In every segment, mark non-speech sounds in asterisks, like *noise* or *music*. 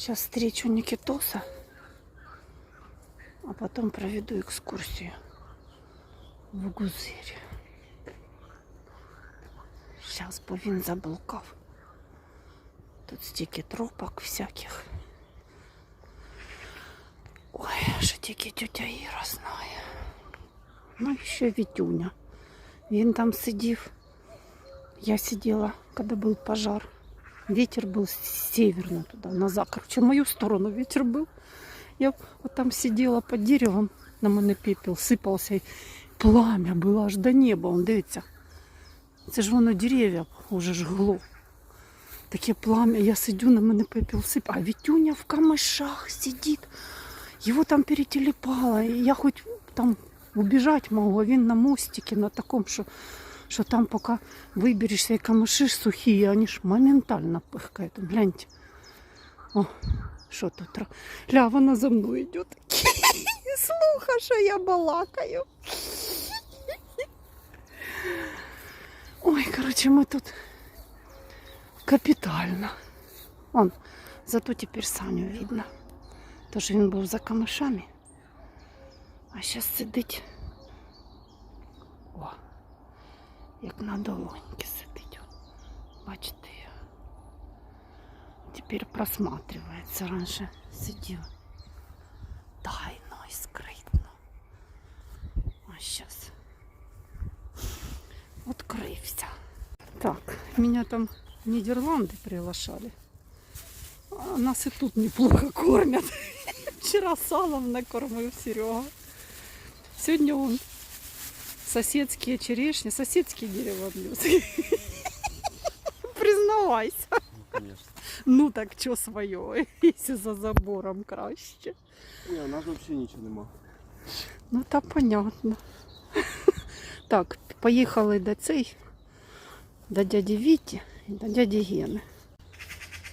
Сейчас встречу Никитоса, а потом проведу экскурсию в Гузирі. Сейчас бо він заблукав. Тут стільки тропок всяких. Ой, що тільки тетя Іра знає. Ну, і ще Вітюня. Він там сидів. Я сидела, когда был пожар. Ветер был с северно туда, назад. Короче, в мою сторону ветер был. Я вот там сидела под деревом, на мене пепел сипався. І пламя було аж до неба. Он, дивіться. Це ж воно дерев'я уже жгло. Таке пламя. Я сидю, на мене пепел сипає. А Вітюня в камышах сидить. Его там перетелепало. І я хоч там убежать могу, а він на мостике, на таком, що, що там поки виберешся і камыши ж сухі, вони ж моментально пихкають. Гляньте. О, що тут? ра- Ля, вона за мною йде. *laughs* Слуха, що я балакаю. Ой, короче, мы тут капітально. Он, зато тепер Саню видно. Тож він був за камишами. А зараз сидить. як на долоньки сидить. Бачите? Тепер просматривається. Раніше сидів тайно і скритно. А зараз открывся. Так, меня там в Нидерланды приглашали. А нас и тут неплохо кормят. *laughs* Вчера салом накормил Серега. Сегодня он соседские черешни, соседские дерева внес. *laughs* Признавайся. Ну, конечно. Ну так что свое, *laughs* если за забором краще. Ні, у нас взагалі нічого нема. Ну та понятно. *laughs* Так, поїхали до цей, до дяді Віті і до дяді Гени.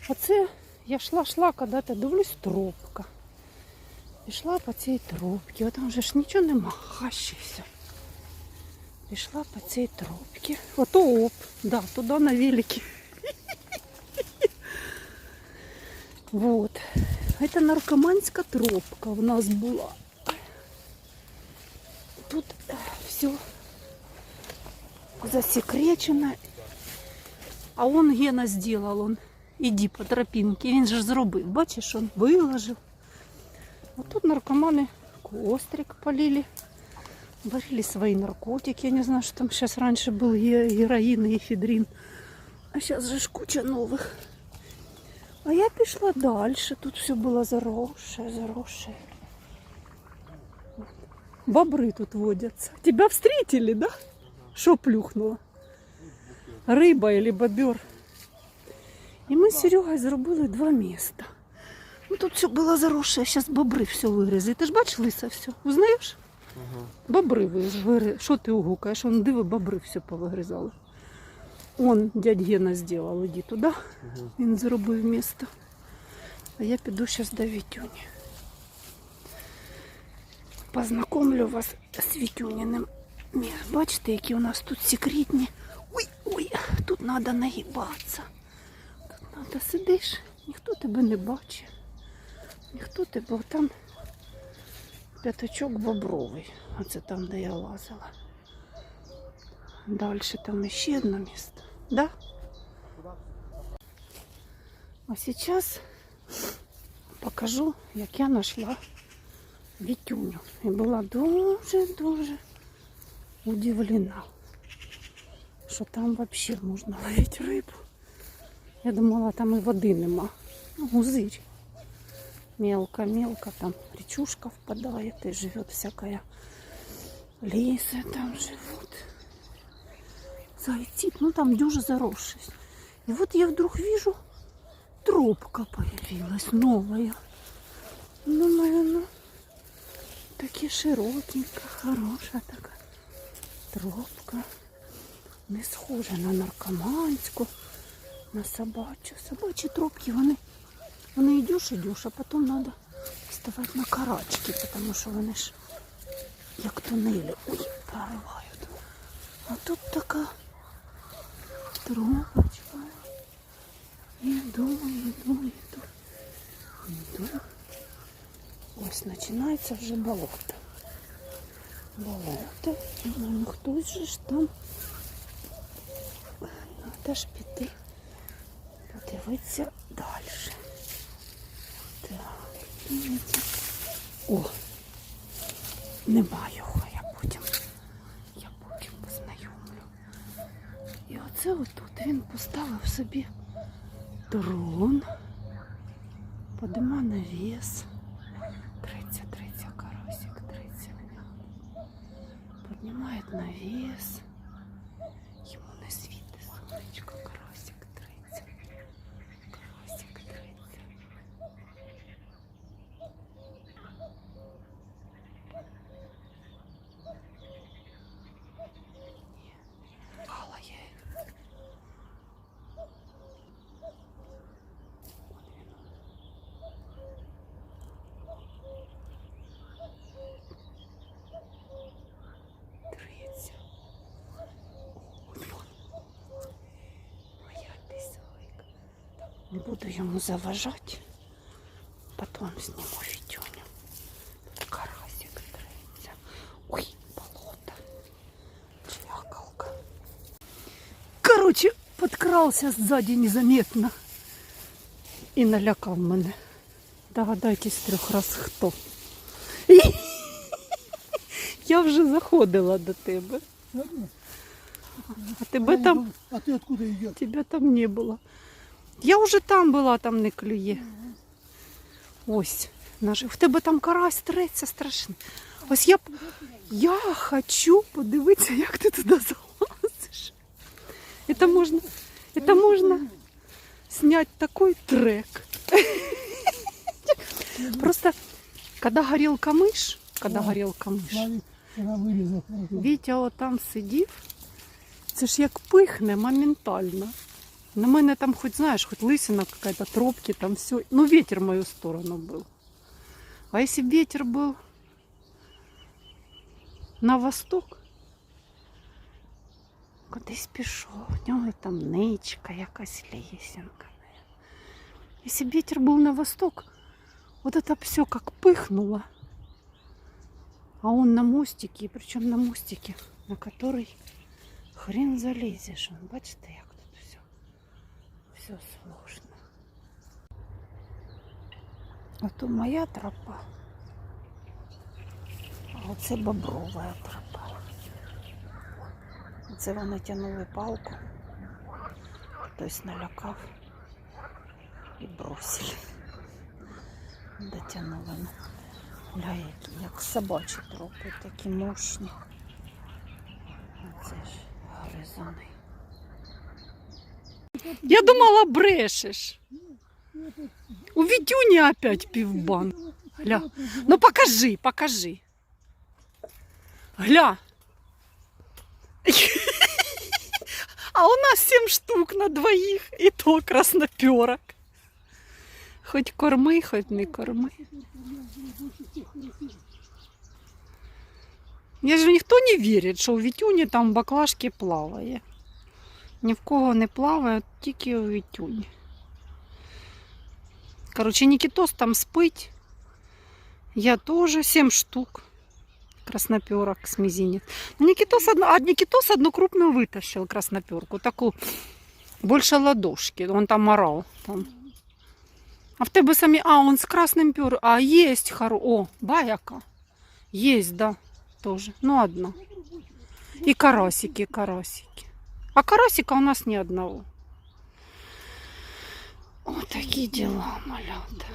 Оце я йшла-шла, коли-то дивлюсь тропка. Пішла по цій тропці, а там же ж нічого нема, хащі все. Пішла по цій тропці. Ото оп, да, туди на велике. *laughs* Вот. Это наркоманська тропка у нас була. Тут все засекречено. А он Гена сделал, он иди по тропинке. Він же ж зробив. Бачиш, он виложив. Вот тут наркоманы кострик полили. Варили свои наркотики. Я не знаю, что там сейчас раньше был ге- героин и эфедрин. А сейчас же ж куча новых. А я пішла дальше. Тут все было заросшее, заросшее. Бобры тут водятся. Тебя встретили, да? Что плюхнуло? Риба или бобер. І ми з Серегою зробили два міста. Ну тут все було заросше, зараз бобри все вирізали. Ти ж бачиш лиса все? Узнаєш? Бобри вирізали. Що ти угукаєш? Он диви, бобри все повигризали. Он дядь Гена зробив, іди туди. Він зробив місто. А я піду зараз до Вітюні. Познакомлю вас з Вітюніним. Ні, Бачите, які у нас тут секретні. Ой, ой, тут треба нагибатися. Тут треба сидиш, ніхто тебе не бачить. Ніхто тебе, там п'ятачок бобровий. Оце там, де я лазила. Далі там ще одне місто. Да? А сейчас покажу, як я знайшла Вітюню. І була дуже-дуже удивлена, що там взагалі можна ловити рибу. Я думала, там і води нема. Ну, гузирь. Мелко-мелко там речушка впадает и живет всякая лисы там живут. Зайти, ну там дюже заросший. И вот я вдруг вижу, тропка появилась новая. Ну, таки широкенька, хороша така тропка. Не схожа на наркоманську, на собачу. Собачі тропки, вони, вони йдеш, йдеш, а потім треба вставати на карачки, тому що вони ж як тунелі. Ой, проривають. А тут така тропочка. Іду, іду, іду. Ось починається вже болото. Болото. Ну, хтось же ж там. Треба ж піти. Подивитися О! Нема його, я потім. Я потім познайомлю. І оце отут він поставив собі дрон. Подима навіс. Триця, триця, карасик, триця. Поднимает навес. Ему не світить сонечко, карасик Не буду йому заважати. Потом сниму видюню. Тут карасик трется. Ой, болото. Чвякалка. Короче, подкрался сзади незаметно. І налякав мене. Догадайтесь трьох раз хто. *laughs* Я вже заходила до тебе. А тебе там, А ты откуда идешь? тебя там не було. Я вже там була, там не клює. Ось. Наш... В тебе там карась треться страшно. Ось я, б- я хочу подивитися, як ти туди залазиш. Это можна, это можна снять такой трек. Просто, когда горел камыш, когда Ага. горел камыш, Славик вчера вырезал хорошо. Вітя отам сидів. Це ж як пихне моментально. На мене там хоч знаєш, хоч лисина какая-то, тропки, там все. Ну, ветер в мою сторону был. А если б ветер был на восток, кудись пішов, в нього там ничка, якась лісінка. Если б ветер был на восток, вот это все как пыхнуло. А он на мостике, причем на мостике, на который хрен залезешь. Вон, бачите, як тут все, Все сложно. А то моя тропа, а оце боброва тропа. Оце вони тягнули палку, хтось налякав і бросили. Дотягнули. Ну, Гля, які, як собачі тропи, такі мощні. Оце ж горизони. Я думала, брешеш. У Вітюні опять півбан. Гля. Ну покажи, покажи. Гля. А у нас сім штук на двоїх, і то красноперок. Хоть корми, хоть не корми. Я ж ніхто не вірить, що у Вітюні там баклажки плаває. Ні в кого не плаває, тільки у Вітюні. Коротше, Нікітос там спить. Я теж 7 штук красноперок с мизинец. Ну, Никитос, одну, а Никитос одну крупную вытащил красноперку, такую больше ладошки. Он там орал. Там. А в тебе самі. А, он с красным пер. А, есть хоро. О, баяка. Есть, да, тоже. Ну, одна. И карасики, карасики. А карасика у нас ни одного. Вот такие дела, малята.